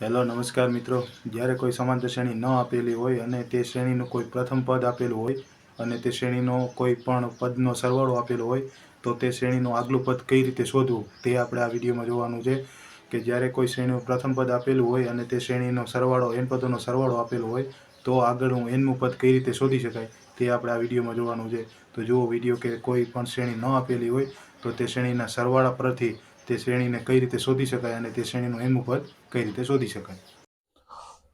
Hello, નમસ્કાર મિત્રો. જ્યારે કોઈ સમાંતર શ્રેણી ન આપેલી હોય અને તે શ્રેણીનું કોઈ પ્રથમ પદ આપેલું હોય અને તે શ્રેણીનો કોઈ પણ પદનો સરવાળો આપેલો હોય, તો તે શ્રેણીનું આગલું પદ કઈ રીતે શોધવું, તે આપણે આ વિડીયોમાં જોવાનું છે કે જ્યારે કોઈ શ્રેણીનું પ્રથમ પદ આપેલું હોય અને તે શ્રેણીનો સરવાળો એન પદોનો સરવાળો આપેલો હોય, તો આગળનું એનનું પદ કઈ રીતે શોધી શકાય, તે આપણે આ વિડીયોમાં જોવાનું છે. તો જુઓ વીડિયો કે કોઈ પણ શ્રેણી ન આપેલી હોય, તો તે શ્રેણીના સરવાળા પરથી તે શ્રેણીને કઈ રીતે શોધી શકાય અને તે શ્રેણીનું એનનું પદ કઈ રીતે શોધી શકાય.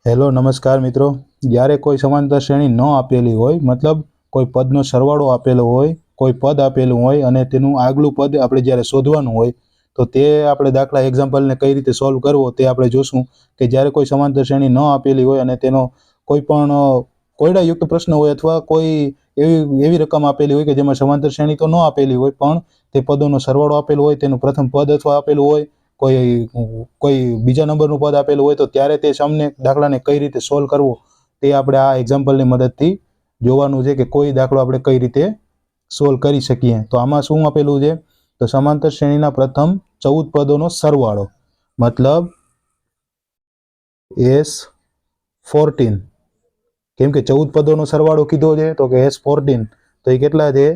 હેલો, નમસ્કાર મિત્રો. જ્યારે કોઈ સમાંતર શ્રેણી ન આપેલી હોય, મતલબ કોઈ પદનો સરવાળો આપેલો હોય, કોઈ પદ આપેલું હોય અને તેનું આગલું પદ આપણે જ્યારે શોધવાનું હોય, તો તે આપણે દાખલા એક્ઝામ્પલને કઈ રીતે સોલ્વ કરવો તે આપણે જોશું કે જ્યારે કોઈ સમાંતર શ્રેણી ન આપેલી હોય અને તેનો કોઈ પણ કોયડાયુક્ત પ્રશ્ન હોય અથવા કોઈ એવી એવી રકમ આપેલી હોય કે જેમાં સમાંતર શ્રેણી તો ન આપેલી હોય, પણ તે પદોનો સરવાળો આપેલો હોય, તેનું પ્રથમ પદ અથવા આપેલું હોય કોઈ કોઈ બીજા નંબરનું પદ આપેલું હોય તો ત્યારે તે સમને દાખલાને કઈ રીતે સોલ્વ કરવો તે આપણે આ એક્ઝામ્પલની મદદથી જોવાનું છે કે કોઈ દાખલો આપણે કઈ રીતે સોલ્વ કરી શકીએ. તો આમાં શું આપેલું છે? તો સમાંતર શ્રેણીના પ્રથમ ચૌદ પદોનો સરવાળો. મતલબ એસ ફોર્ટીન કેમ કે ચૌદ પદોનો સરવાળો કીધો છે, તો કે એસ ફોર્ટીન તો એ કેટલા છે?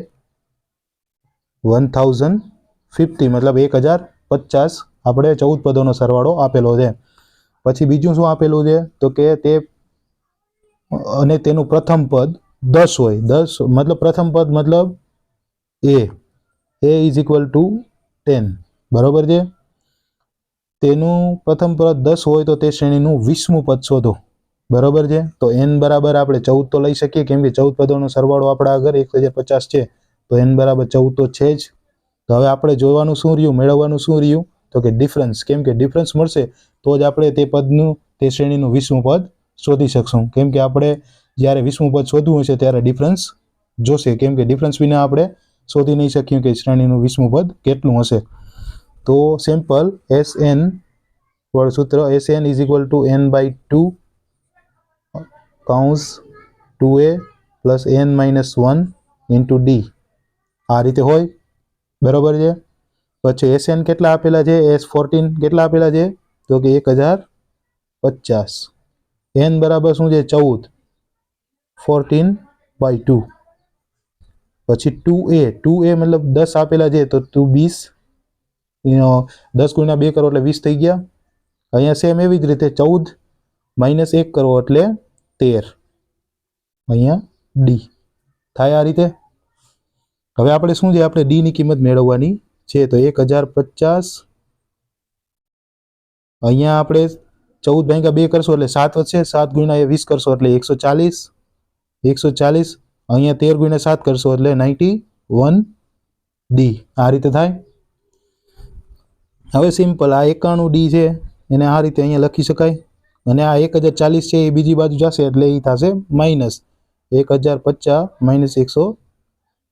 One thousand fifty. મતલબ એક હજાર પચાસ આપણે ચૌદ પદોનો સરવાળો આપેલો છે. પછી બીજું શું આપેલું છે? તો કે તે અને તેનું પ્રથમ પદ દસ હોય. દસ મતલબ પ્રથમ પદ મતલબ A. A is equal to ten બરોબર છે? તેનું પ્રથમ પદ દસ હોય તો તે શ્રેણીનું વીસમું પદ શોધો. બરોબર છે? તો એન બરાબર આપણે ચૌદ તો લઈ શકીએ, કેમ કે ચૌદ પદોનો સરવાળો આપણા આગળ એક હજાર પચાસ છે. તો એન બરાબર ચૌદ તો છે જ. તો હવે આપણે જોવાનું શું રહ્યું? મેળવવાનું શું રહ્યું? તો કે ડિફરન્સ કેમ કે ડિફરન્સ મળશે, તો જ આપણે તે પદનું, તે શ્રેણીનું વીસમું પદ શોધી શકશું. કેમ કે આપણે જ્યારે વીસમું પદ શોધવું હશે ત્યારે ડિફરન્સ જોશે. કેમ કે ડિફરન્સ વિના આપણે શોધી નહીં શકીએ કે શ્રેણીનું વીસમું પદ કેટલું હશે. તો સિમ્પલ એસ એન સૂત્ર S N is equal to N by two counts two A plus N minus one into D આ રીતે હોય. બરાબર છે? પછી એસ એન કેટલા આપેલા છે? એસ ફોર્ટીન કેટલા આપેલા છે? તો કે એક હજાર પચાસ. એન બરાબર શું છે? ચૌદ. Fourteen by two. પછી ટુ એ ટુ એ મતલબ દસ આપેલા છે, તો ટુ વીસ દસ ગુણ્યા બે કરો એટલે વીસ થઈ ગયા. અહીંયા સેમ એવી જ રીતે ચૌદ માઇનસ એક કરો એટલે તેર. અહીંયા ડી. થાય આ રીતે? હવે આપણે શું છે? આપણે ડીની કિંમત મેળવવાની છે, તો એક હજાર પચાસ. અહીંયા આપણે ચૌદ ભાગ્યા બે કરશો, એટલે સાત વધશે. સાત ગુણ્યા એ વીસ કરશો, એટલે એકસો ચાલીસ. એકસો ચાલીસ, અહીંયા તેર ગુણ્યા સાત કરશો, એટલે નાઇન્ટી વન ડી. આ રીતે થાય. હવે સિમ્પલ, આ એકાણું ડી છે, એને આ રીતે અહીંયા લખી શકાય. અને આ એક હજાર ચાલીસ છે, એ બીજી બાજુ જશે, એટલે એ થશે માઇનસ. એક હજાર પચાસ માઇનસ એકસો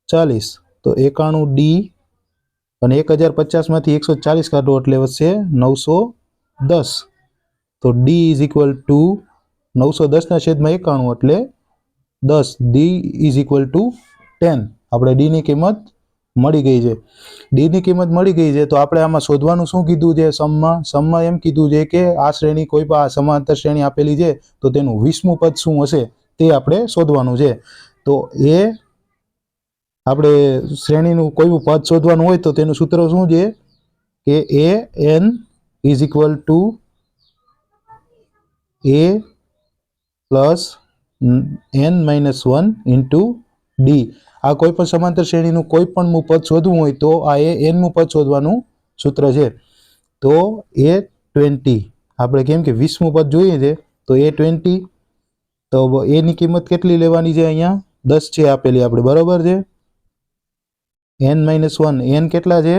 ચાલીસ. તો એકાણું ડી અને એક હજાર પચાસમાંથી એકસો ચાલીસ કાઢો એટલે વધશે નવસો દસ. તો ડી ઇઝ ઇક્વલ ટુ નવસો દસના છેદમાં એકાણું એટલે દસ. D is equal to ten આપણે ડીની કિંમત મળી ગઈ છે. ડીની કિંમત મળી ગઈ છે તો આપણે આમાં શોધવાનું શું કીધું છે? સમમાં. સમમાં એમ કીધું છે કે આ શ્રેણી કોઈ પણ સમાંતર શ્રેણી આપેલી છે તો તેનું વીસમું પદ શું હશે? તે આપણે શોધવાનું છે. તો એ આપણે શ્રેણીનું કોઈ પદ શોધવાનું હોય તો તેનું સૂત્ર શું છે? કે A N is equal to A plus N minus one into D આ કોઈ પણ સમાંતર શ્રેણીનું કોઈ પણ પદ શોધવું હોય તો આ એ એનનું પદ શોધવાનું સૂત્ર છે. તો એ ટ્વેન્ટી આપણે કેમ કે વીસમું પદ જોઈએ છે, તો એ ટ્વેન્ટી તો એની કિંમત કેટલી લેવાની છે અહીંયા? દસ છે આપેલી આપણે, બરાબર છે? એન માઇનસ વન એન કેટલા છે?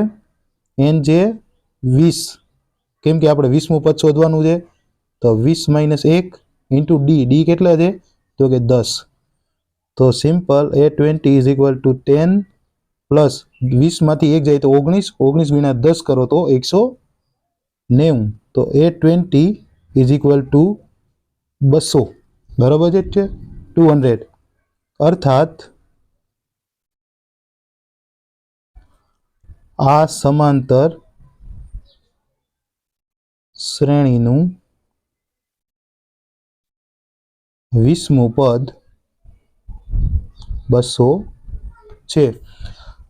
એન છે વીસ. કેમ કે આપણે વીસમું પદ શોધવાનું છે. તો વીસ માઇનસ એક ઇન્ટુ ડી ડી કેટલા છે? તો કે દસ. તો simple A twenty is equal to ten plus વીસમાંથી એક જાય તો ઓગણીસ. ઓગણીસ ગુણ્યા દસ કરો તો એકસો નેવું. તો A twenty is equal to બસો. બરાબર જ છે? ટુ હંડ્રેડ અર્થાત આ સમાંતર શ્રેણીનું વીસમું પદ બસો છે.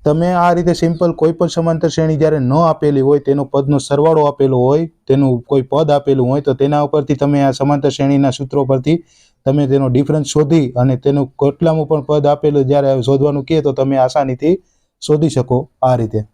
તમે આ રીતે સિમ્પલ કોઈ પણ સમાંતર શ્રેણી જ્યારે ન આપેલી હોય, તેનો પદનો સરવાળો આપેલો હોય, તેનું કોઈ પદ આપેલું હોય, તો તેના ઉપરથી તમે આ સમાંતર શ્રેણીના સૂત્રો પરથી તમે તેનો ડિફરન્સ શોધી અને તેનું કેટલામું પણ પદ આપેલું જ્યારે શોધવાનું કહે, તો તમે આસાનીથી શોધી શકો આ રીતે.